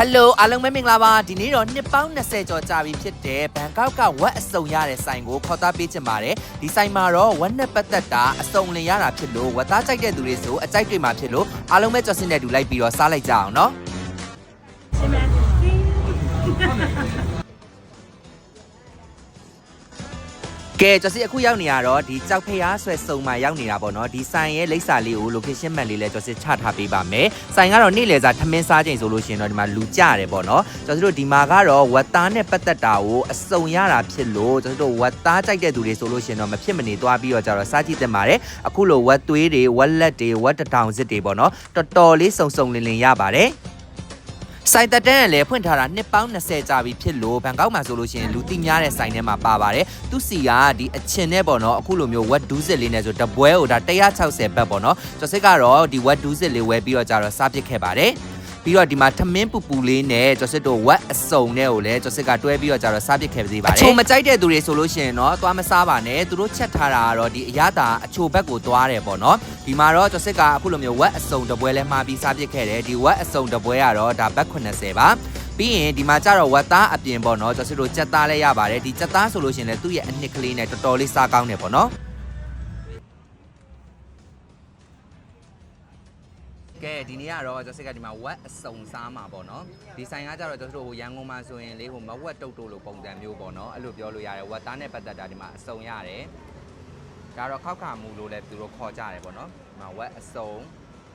ဟယ်လိုအားလုံးပဲမင်္ဂလာပါဒီနေ့တော့နှစ်ပေါင်း20ကျော်ကြာပြီဖြစ်တဲ့ဘန်ကောက်ကဝက်အစုံရတဲ့ဆိုင်ကိုခေါ်သားပေးချင်ပါတယ်ဒီဆိုင်မှာတော့ဝက်နဲ့ပတ်သက်တာအစုံလင်ရတာဖြစ်လို့ဝက်သားကြိုက်တဲ့သူတွေဆိုအကြိုက်တွေမှာဖြစ်လို့အားလုံးပဲကြော်စင်တဲ့တူလိုက်ပြီးတော့စားလိုက်ကြအောင်နော် ကဲကျော်စီအခုရောက်နေရတော့ဒီကြောက်ဖျားဆွဲစုံမှာရောက်နေတာပေါ့နော်ဒီဆိုင်ရဲ့လိပ်စာလေးကို location map လေးလဲကျော်စီချထားပေးပါမယ်ဆိုင်ကတော့နေ့လယ်စာထမင်းစားချိန်ဆိုလို့ရှိရင်တော့ဒီမှာလူကြတယ်ပေါ့နော်ကျော်စီတို့ဒီမှာကတော့ဝက်သားနဲ့ပတ်သက်တာကိုအစုံရတာဖြစ်လို့ကျော်စီတို့ဝက်သားကြိုက်တဲ့သူတွေဆိုလို့ရှိရင်တော့မဖြစ်မနေသွားပြီးတော့ကြတော့စားကြည့်တင်ပါတယ်အခုလိုဝက်သွေးတွေဝက်လက်တွေဝက်တထောင်စစ်တွေပေါ့နော်တော်တော်လေးစုံစုံလင်လင်ရပါတယ် ဆိုင်တက်တန်းကလည်းဖွင့်ထားတာနှစ်ပေါင်း20ကြာပြီဖြစ်လို့ဘန်ကောက်မှာဆိုလို့ရှိရင်လူသိများတဲ့ဆိုင်ထဲမှာပါပါတယ်သူစီကဒီအချင်နဲ့ပေါ့နော်အခုလိုမျိုးဝက်ဒူးစစ်လေးနဲ့ဆိုတပွဲဟိုဒါ160ဘတ်ပေါ့နော်ကျော်စစ်ကတော့ဒီဝက်ဒူးစစ်လေးဝယ်ပြီးတော့ကြတော့စားပစ်ခဲ့ပါတယ် ပြီးတော့ဒီမှာထမင်းပူပူလေးနဲ့ကျော်စစ်တို့ဝက်အစုံနဲ့ကိုလည်းကျော်စစ်ကတွဲပြီးတော့ကြတော့စားပစ်ခဲ့ပါသေးပါတယ်အချိုမကြိုက်တဲ့သူတွေဆိုလို့ရှိရင်တော့သွားမစားပါနဲ့သူတို့ချက်ထားတာကတော့ဒီအရသာအချိုဘက်ကိုသွားတယ်ပေါ့နော်ဒီမှာတော့ကျော်စစ်ကအခုလိုမျိုးဝက်အစုံတပွဲလဲမှာပြီးစားပစ်ခဲ့တယ်ဒီဝက်အစုံတပွဲကတော့ဒါဘတ်80ပါပြီးရင်ဒီမှာကျတော့ဝက်သားအပြင်ပေါ့နော်ကျွန်တော်တို့ကြက်သားလည်းရပါတယ်ဒီကြက်သားဆိုလို့ရှိရင်လည်းသူ့ရဲ့အနှစ်ကလေးနဲ့တော်တော်လေးစားကောင်းတယ်ပေါ့နော် ကဲဒီနေ့ကတော့ကျွန်တော်ကဒီမှာဝက်အစုံစားမှာပေါ့နော်ဒီဆိုင်ကကျတော့ကျွန်တော်တို့ရန်ကုန်မှာဆိုရင်လေးဟိုမဝက်တုတ်တုတ်လို့ပုံစံမျိုးပေါ့နော်အဲ့လိုပြောလို့ရတယ်ဝက်သားနဲ့ပတ်သက်တာဒီမှာအစုံရတယ်ဒါတော့ခောက်ခါမူလို့လည်းသူတို့ခေါ်ကြတယ်ပေါ့နော်ဒီမှာဝက်အစုံ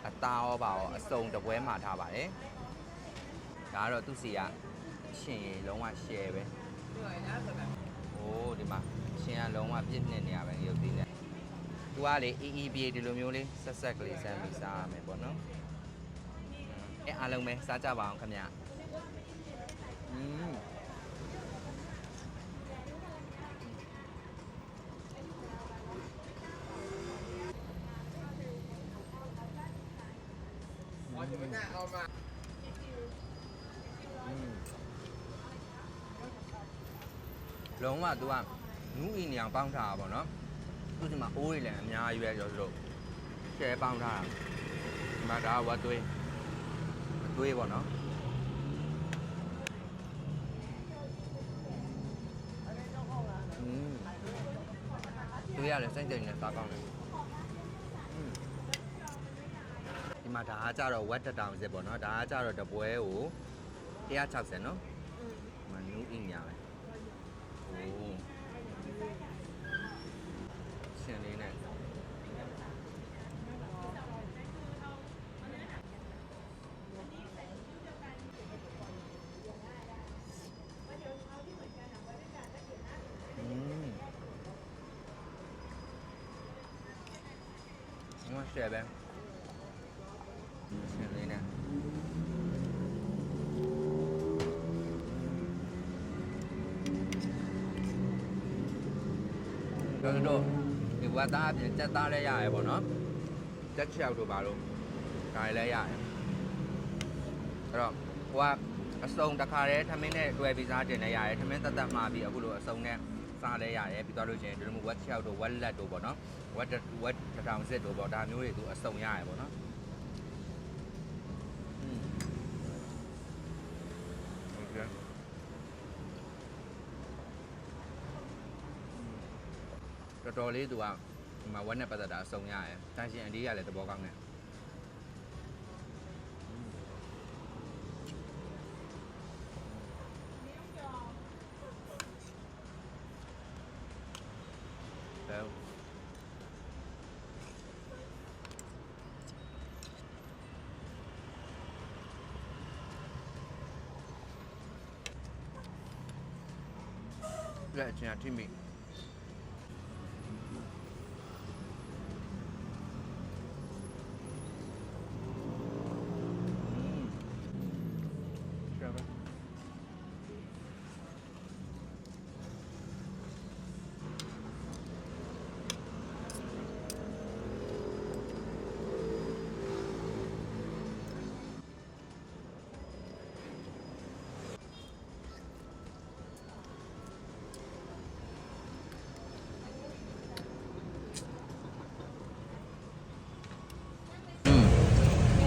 အသားရောပါရောအစုံတပွဲမှာထားပါတယ်ဒါကတော့သူ့စီကရှင်ရေလုံးဝ share ပဲ။အိုးဒီမှာရှင်ကလုံးဝပြည့်နေနေရပဲရုပ် သေးနဲ့။ तू ကလေ EEB ဒီလိုမျိုးလေးဆက်ဆက်ကလေးဆမ်းပြီးစားရမယ်ပေါ့နော်။အဲအားလုံးပဲစားကြပါအောင်ခင်ဗျ။อืมလုံးဝ तू ကနူးအင်းနေအောင်ပေါင်းထားတာပေါ့နော်။ သူ့ဒီမှာအိုးတွေလည်းအများကြီးပဲကျွန်တော်တို့ကျဲပေါင်းထားတာဒီမှာဒါဝတ်သွေးအသွေးပေါ့နော်သွေးရလဲစိတ်ကြိမ်နဲ့စားကောင်းတယ်ဒီမှာဒါကကြတော့ဝက်တတောင်စစ်ပေါ့နော်ဒါကကြတော့တပွဲကို160နော်မနူးအင်းညာပဲโอ้ ရှင်လေးနဲ့อืมငါရှယ်ပဲရှင်လေးနဲ့ ကျွန်တော်တို့ဒီဝက်သားအပြင်ကြက်သားလည်းရတယ်ပေါ့နော်ကြက်ချောက်တို့ပါလို့ဒါလည်းရတယ်အဲ့တော့ဟိုကအစုံတစ်ခါတည်းထမင်းနဲ့တွဲပြီးစားတင်လည်းရတယ်ထမင်းတက်တက်မှာပြီးအခုလိုအစုံနဲ့စားလည်းရတယ်ပြီးတော့လို့ချင်းဒီလိုမျိုးဝက်ချောက်တို့ဝက်လက်တို့ပေါ့နော်ဝက်ဝက်တထောင်စစ်တို့ပေါ့ဒါမျိုးတွေသူအစုံရတယ်ပေါ့နော် တော်တော်လေးသူကဒီမှာဝက်နဲ့ပတ်သက်တာအစုံရတယ်။တန်ရှင်အန်ဒီကလည်းသဘောကောင်းတယ်။ဒါလက်အချင်းအထိမိ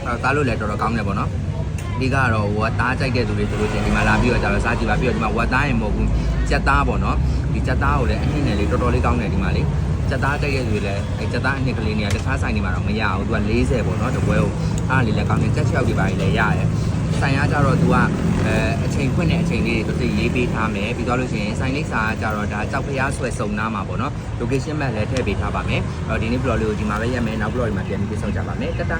အဲ့ဒါတားလို့လည်းတော်တော်ကောင်းတယ်ပေါ့နော်။ဒီကတော့ဟိုကသားကြိုက်တဲ့သူတွေဆိုလို့ရှိရင်ဒီမှာလာပြီးတော့ကျတော့စားကြည့်ပါပြီးတော့ဒီမှာဝတ်သားရင်မဟုတ်ဘူးကြက်သားပေါ့နော်ဒီကြက်သားကိုလည်းအနှစ်နဲ့လေးတော်တော်လေးကောင်းတယ်ဒီမှာလေးကြက်သားကြိုက်တဲ့သူတွေလည်းအဲကြက်သားအနှစ်ကလေးတွေကတခြားဆိုင်တွေမှာတော့မရဘူးသူက40ပေါ့နော်တပွဲကိုအားလေးလည်းကောင်းတယ်ကြက်ချောက်တွေပါလည်းရတယ်ဆိုင်ကကြတော့သူကအဲအချိန်ဖွင့်တဲ့အချိန်လေးတွေသူရေးပေးထားမယ်ပြီးတော့လို့ရှိရင်ဆိုင်လိပ်စာကကြတော့ဒါကြောက်ဖျားဆွဲစုံနားမှာပေါ့နော် location map လည်းထည့်ပေးထားပါမယ်အဲ့တော့ဒီနေ့ blog လေးကိုဒီမှာပဲရက်မယ်နောက် blog တွေမှာပြန်ပြီးပြဆောင်ကြပါမယ်တတ